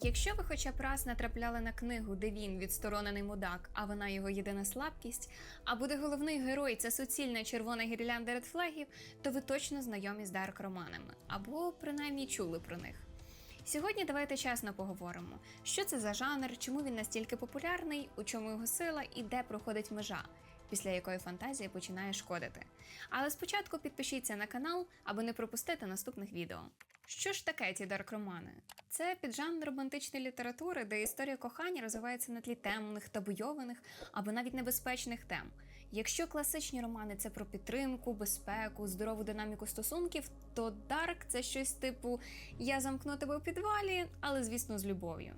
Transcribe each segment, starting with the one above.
Якщо ви хоча б раз натрапляли на книгу, де він відсторонений мудак, а вона його єдина слабкість, а буде головний герой це суцільна червона гірлянда редфлегів, то ви точно знайомі з дарк романами або принаймні чули про них. Сьогодні давайте чесно поговоримо, що це за жанр, чому він настільки популярний, у чому його сила і де проходить межа, після якої фантазія починає шкодити. Але спочатку підпишіться на канал, аби не пропустити наступних відео. Що ж таке ті дарк-романи? Це піджанр романтичної літератури, де історія кохання розвивається на тлі темних, табуйованих або навіть небезпечних тем. Якщо класичні романи це про підтримку, безпеку, здорову динаміку стосунків, то дарк це щось типу Я замкну тебе у підвалі, але звісно з любов'ю.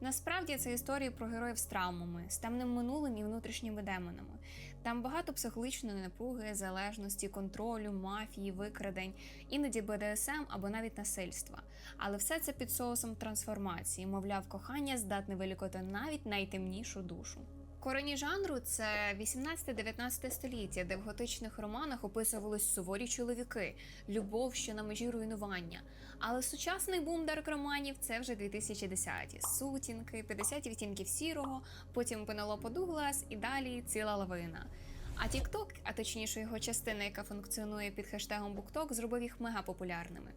Насправді це історії про героїв з травмами, з темним минулим і внутрішніми демонами. Там багато психологічної напруги, залежності, контролю, мафії, викрадень, іноді БДСМ або навіть насильства. Але все це під соусом трансформації, мовляв, кохання здатне вилікувати навіть найтемнішу душу. Корені жанру це 18-19 століття, де в готичних романах описувались суворі чоловіки, любов, що на межі руйнування. Але сучасний бум дарк-романів це вже 2010-ті. Сутінки, 50 відтінків сірого, потім Пенелопа Дуглас і далі ціла лавина. А TikTok, а точніше його частина, яка функціонує під хештегом BookTok, зробив їх мегапопулярними.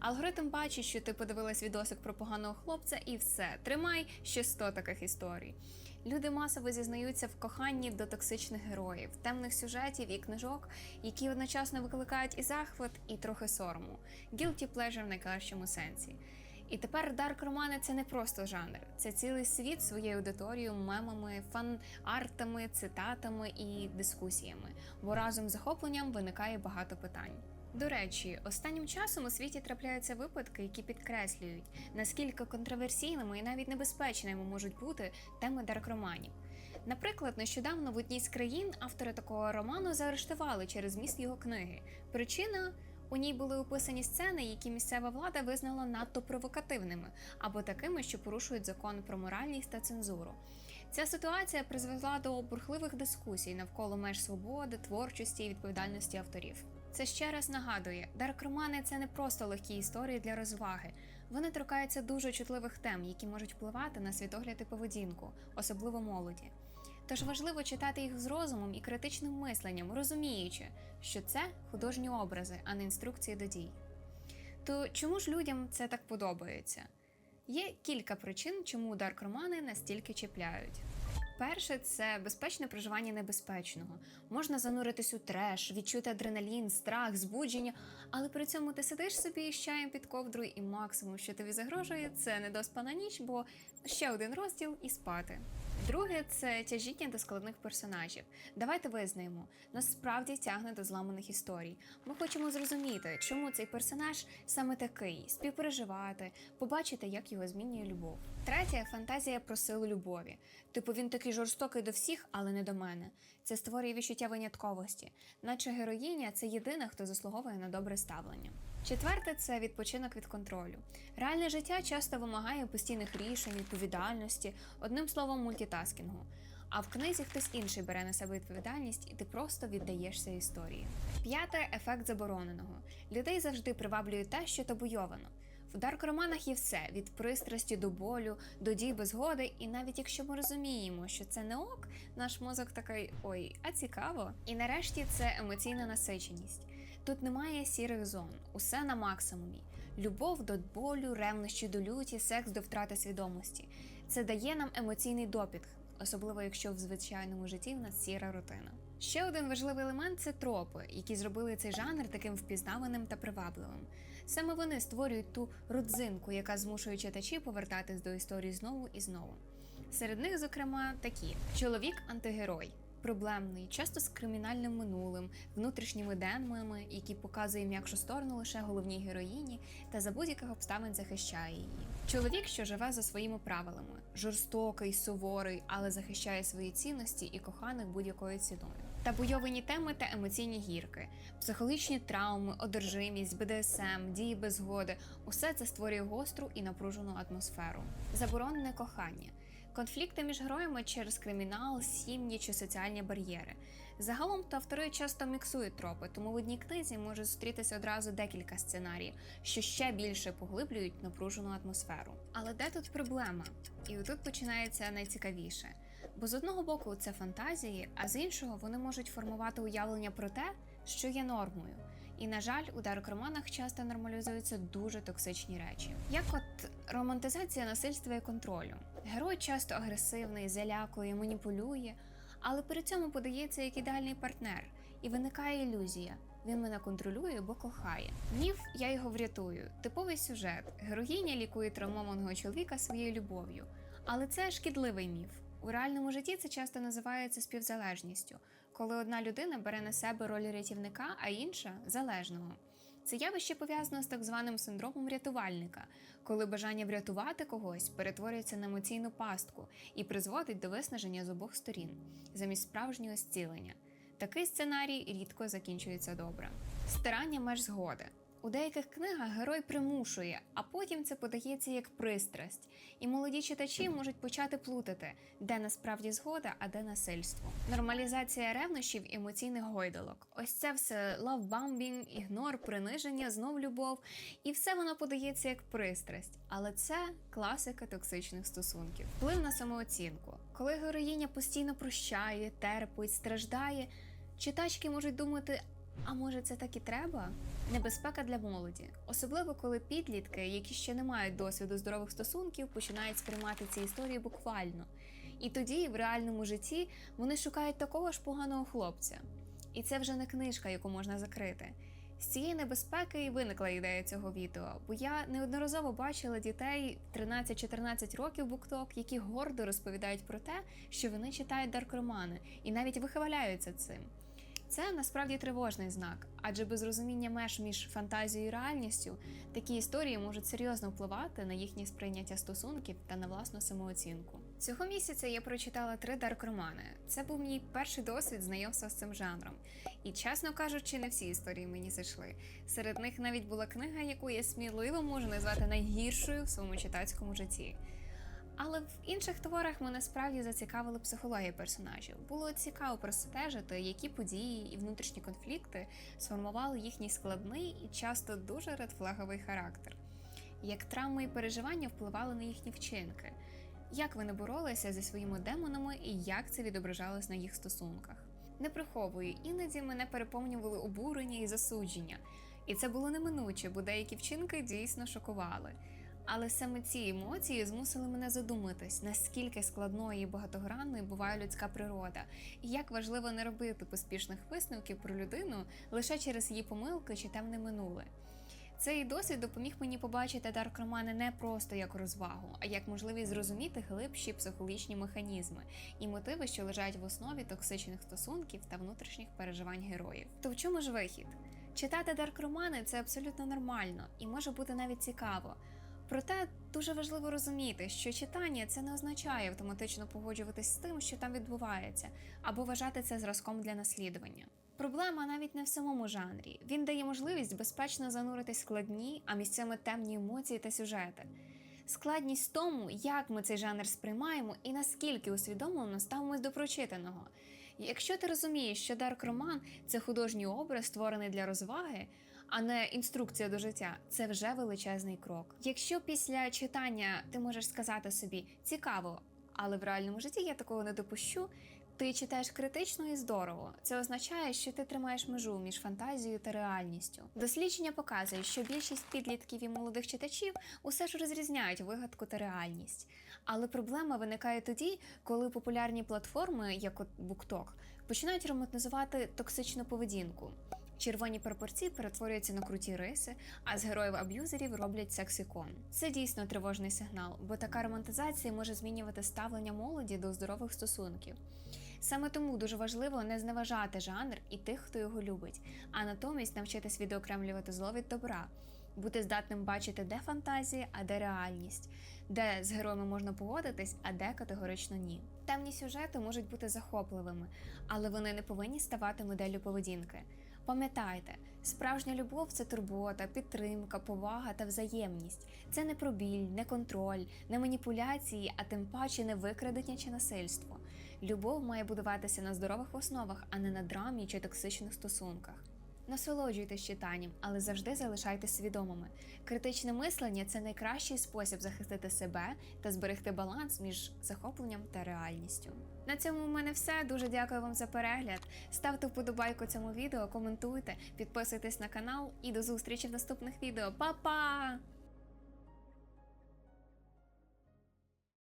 Алгоритм бачить, що ти подивилась відосик про поганого хлопця, і все, тримай ще 100 таких історій. Люди масово зізнаються в коханні до токсичних героїв, темних сюжетів і книжок, які одночасно викликають і захват, і трохи сорому. Guilty pleasure в найкращому сенсі. І тепер дарк романи це не просто жанр, це цілий світ своєю аудиторією, мемами, фан-артами, цитатами і дискусіями, бо разом з захопленням виникає багато питань. До речі, останнім часом у світі трапляються випадки, які підкреслюють, наскільки контроверсійними і навіть небезпечними можуть бути теми дарк-романів. Наприклад, нещодавно в одній з країн автора такого роману заарештували через зміст його книги. Причина у ній були описані сцени, які місцева влада визнала надто провокативними або такими, що порушують закон про моральність та цензуру. Ця ситуація призвела до бурхливих дискусій навколо меж свободи, творчості і відповідальності авторів. Це ще раз нагадує, дарк-романи це не просто легкі історії для розваги. Вони торкаються дуже чутливих тем, які можуть впливати на світогляд і поведінку, особливо молоді. Тож важливо читати їх з розумом і критичним мисленням, розуміючи, що це художні образи, а не інструкції до дій. То чому ж людям це так подобається? Є кілька причин, чому дарк-романи настільки чіпляють. Перше це безпечне проживання небезпечного. Можна зануритись у треш, відчути адреналін, страх, збудження, але при цьому ти сидиш собі з чаєм під ковдрою, і максимум, що тобі загрожує, це недоспана ніч, бо ще один розділ і спати. Друге це тяжіння до складних персонажів. Давайте визнаємо, нас справді тягне до зламаних історій. Ми хочемо зрозуміти, чому цей персонаж саме такий, співпереживати, побачити, як його змінює любов. Третє фантазія про силу любові. Типу він такий жорстокий до всіх, але не до мене. Це створює відчуття винятковості, наче героїня це єдина, хто заслуговує на добре ставлення. Четверте це відпочинок від контролю. Реальне життя часто вимагає постійних рішень, відповідальності, одним словом, мультитаскінгу. А в книзі хтось інший бере на себе відповідальність, і ти просто віддаєшся історії. П'яте ефект забороненого. Людей завжди приваблює те, що табуйовано. В дарк-романах є все від пристрасті до болю, до дій без згоди, і навіть якщо ми розуміємо, що це не ок, наш мозок такий ой, а цікаво. І нарешті це емоційна насиченість. Тут немає сірих зон, усе на максимумі. Любов до болю, ревнощі до люті, секс до втрати свідомості. Це дає нам емоційний допінг, особливо якщо в звичайному житті в нас сіра рутина. Ще один важливий елемент це тропи, які зробили цей жанр таким впізнаваним та привабливим. Саме вони створюють ту родзинку, яка змушує читачів повертатись до історії знову і знову. Серед них, зокрема, такі: чоловік-антигерой. Проблемний, часто з кримінальним минулим, внутрішніми демонами, які показує м'якшу сторону лише головній героїні, та за будь-яких обставин захищає її. Чоловік, що живе за своїми правилами, жорстокий, суворий, але захищає свої цінності і коханих будь-якою ціною. Табуйовані теми та емоційні гірки, психологічні травми, одержимість, БДСМ, дії без згоди усе це створює гостру і напружену атмосферу. Заборонене кохання. конфлікти між героями через кримінал, сім'ї чи соціальні бар'єри. Загалом то автори часто міксують тропи, тому в одній книзі може зустрітися одразу декілька сценаріїв, що ще більше поглиблюють напружену атмосферу. Але де тут проблема? І отут починається найцікавіше. Бо з одного боку це фантазії, а з іншого вони можуть формувати уявлення про те, що є нормою. І на жаль, у дарк романах часто нормалізуються дуже токсичні речі, як от романтизація насильства і контролю. Герой часто агресивний, залякує, маніпулює, але при цьому подається як ідеальний партнер, і виникає ілюзія. Він мене контролює, бо кохає. Міф я його врятую. Типовий сюжет. Героїня лікує травмованого чоловіка своєю любов'ю. Але це шкідливий міф. У реальному житті це часто називається співзалежністю, коли одна людина бере на себе роль рятівника, а інша залежного. Це явище пов'язано з так званим синдромом рятувальника, коли бажання врятувати когось перетворюється на емоційну пастку і призводить до виснаження з обох сторін, замість справжнього зцілення. Такий сценарій рідко закінчується добре. Стирання меж згоди. У деяких книгах герой примушує, а потім це подається як пристрасть, і молоді читачі можуть почати плутати, де насправді згода, а де насильство. Нормалізація ревнощів емоційних гойдалок. Ось це все лавбамбінг, ігнор, приниження, знов любов, і все воно подається як пристрасть. Але це класика токсичних стосунків. Вплив на самооцінку. Коли героїня постійно прощає, терпить, страждає, читачки можуть думати. А може, це так і треба? Небезпека для молоді, особливо коли підлітки, які ще не мають досвіду здорових стосунків, починають сприймати ці історії буквально. І тоді, в реальному житті, вони шукають такого ж поганого хлопця. І це вже не книжка, яку можна закрити. З цієї небезпеки і виникла ідея цього відео, бо я неодноразово бачила дітей 13-14 років букток, які гордо розповідають про те, що вони читають дарк-романи і навіть вихваляються цим. Це насправді тривожний знак, адже без розуміння меж між фантазією і реальністю такі історії можуть серйозно впливати на їхнє сприйняття стосунків та на власну самооцінку. Цього місяця я прочитала три дарк-романи. Це був мій перший досвід знайомства з цим жанром. І, чесно кажучи, не всі історії мені зайшли. Серед них навіть була книга, яку я сміливо можу назвати найгіршою в своєму читацькому житті. Але в інших творах мене справді зацікавила психологія персонажів. Було цікаво простежити, які події і внутрішні конфлікти сформували їхній складний і часто дуже редфлаговий характер, як травми і переживання впливали на їхні вчинки, як вони боролися зі своїми демонами і як це відображалось на їх стосунках. Не приховую, іноді мене переповнювали обурення і засудження, і це було неминуче, бо деякі вчинки дійсно шокували. Але саме ці емоції змусили мене задуматись, наскільки складною і багатогранною буває людська природа, і як важливо не робити поспішних висновків про людину лише через її помилки чи темне минуле. Цей досвід допоміг мені побачити дарк романи не просто як розвагу, а як можливість зрозуміти глибші психологічні механізми і мотиви, що лежать в основі токсичних стосунків та внутрішніх переживань героїв. То в чому ж вихід? Читати дарк романи це абсолютно нормально і може бути навіть цікаво. Проте дуже важливо розуміти, що читання це не означає автоматично погоджуватись з тим, що там відбувається, або вважати це зразком для наслідування. Проблема навіть не в самому жанрі. Він дає можливість безпечно зануритись складні, а місцями темні емоції та сюжети. Складність в тому, як ми цей жанр сприймаємо і наскільки усвідомлено ставимось до прочитаного. Якщо ти розумієш, що дарк роман це художній образ, створений для розваги, а не інструкція до життя, це вже величезний крок. Якщо після читання ти можеш сказати собі цікаво, але в реальному житті я такого не допущу. Ти читаєш критично і здорово. Це означає, що ти тримаєш межу між фантазією та реальністю. Дослідження показують, що більшість підлітків і молодих читачів усе ж розрізняють вигадку та реальність. Але проблема виникає тоді, коли популярні платформи, як от BookTok, починають романтизувати токсичну поведінку. Червоні пропорції перетворюються на круті риси, а з героїв аб'юзерів роблять сексикон. Це дійсно тривожний сигнал, бо така романтизація може змінювати ставлення молоді до здорових стосунків. Саме тому дуже важливо не зневажати жанр і тих, хто його любить, а натомість навчитись відокремлювати зло від добра, бути здатним бачити, де фантазія, а де реальність, де з героями можна погодитись, а де категорично ні. Темні сюжети можуть бути захопливими, але вони не повинні ставати моделлю поведінки. Пам'ятайте, справжня любов це турбота, підтримка, повага та взаємність. Це не про біль, не контроль, не маніпуляції, а тим паче не викрадення чи насильство. Любов має будуватися на здорових основах, а не на драмі чи токсичних стосунках. Насолоджуйтесь читанням, але завжди залишайтесь свідомими. Критичне мислення це найкращий спосіб захистити себе та зберегти баланс між захопленням та реальністю. На цьому у мене все. Дуже дякую вам за перегляд. Ставте вподобайку цьому відео, коментуйте, підписуйтесь на канал і до зустрічі в наступних відео. Па-па!